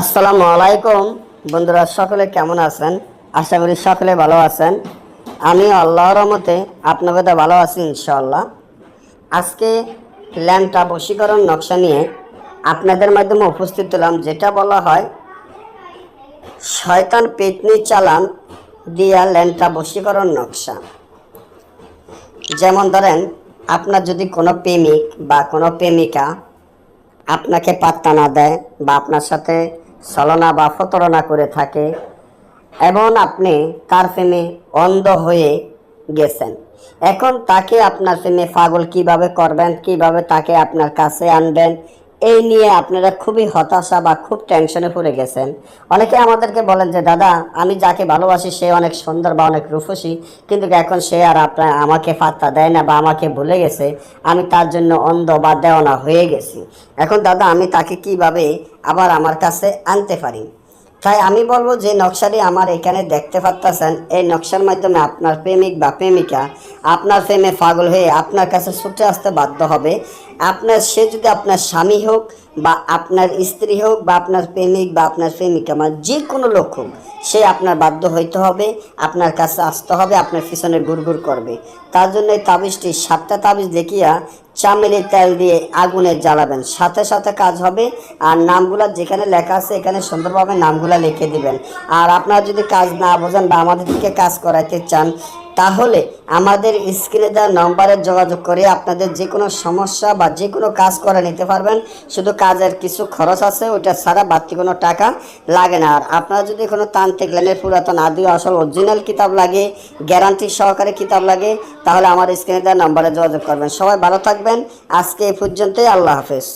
আসসালামু আলাইকুম। বন্ধুরা, সকলে কেমন আছেন? আশা করি সকলে ভালো আছেন। আমি আল্লাহর রহমতে আপনাদের ভালো আছি, ইনশাআল্লাহ। আজকে ল্যান্ডটা বশীকরণ নকশা নিয়ে আপনাদের মাধ্যমে উপস্থিত হলাম, যেটা বলা হয়, শয়তান পেতনি চালান দিয়া ল্যান্ডটা বশীকরণ নকশা। যেমন ধরেন, আপনার যদি কোনো প্রেমিক বা কোনো প্রেমিকা আপনাকে পাত্তা না দেয় বা আপনার সাথে ছলনা বা প্রতারণা করে থাকে এবং আপনি তার প্রেমে অন্ধ হয়ে গেছেন। এখন তাকে আপনার প্রেমে পাগল কীভাবে করবেন, কীভাবে তাকে আপনার কাছে আনবেন এই নিয়ে আপনারা খুবই হতাশা বা খুব টেনশনে পড়ে গেছেন। অনেকে আমাদেরকে বলেন যে, দাদা, আমি যাকে ভালোবাসি, সে অনেক সুন্দর বা অনেক রূপসী, কিন্তু এখন সে আর আপনার, আমাকে ফাত্তা দেয় না বা আমাকে ভুলে গেছে, আমি তার জন্য অন্ধ বা দেওয়ানা হয়ে গেছি। এখন দাদা, আমি তাকে কীভাবে আবার আমার কাছে আনতে পারি? তাই আমি বলব যে নকশাটি আমার এখানে দেখতে পাচ্ছেন এই নকশার মাধ্যমে আপনার প্রেমিক বা প্রেমিকা আপনার প্রেমে পাগল হয়ে আপনার কাছে ছুটে আসতে বাধ্য হবে। আপনার, সে যদি আপনার স্বামী হোক বা আপনার স্ত্রী হোক বা আপনার প্রেমিক বা আপনার প্রেমিকা মানে যে কোনো লোক হোক, সে আপনার বাধ্য হইতে হবে, আপনার কাছে আসতে হবে, আপনার পিছনে গুড়গুড় করবে। তার জন্য এই তাবিজটি সাতটা তাবিজ দেখিয়া চামেলি তেল দিয়ে আগুনে জ্বালাবেন। সাথে সাথে কাজ হবে, আর নামগুলা যেখানে লেখা আছে এখানে সুন্দরভাবে নামগুলা লিখে দিবেন। আর আপনারা যদি কাজ না বোঝেন বা আমাদের দিকে কাজ করাইতে চান তাহলে আমাদের স্ক্রিনে দেওয়া নম্বরে যোগাযোগ করে আপনাদের যে কোনো সমস্যা বা যে কোনো কাজ করে নিতে পারবেন। শুধু কাজের কিছু খরচ আছে ওটা ছাড়া বাড়তি কোনো টাকা লাগে না। আর আপনারা যদি কোনো তান্ত্রিক লাইনের পুরাতন আদি আসল অরিজিনাল কিতাব লাগে, গ্যারান্টি সহকারে কিতাব লাগে, তাহলে আমার স্ক্রিনে দেওয়া নম্বরে যোগাযোগ করবেন। সবাই ভালো থাকবেন। আজকে এই পর্যন্তই। আল্লাহ হাফেজ।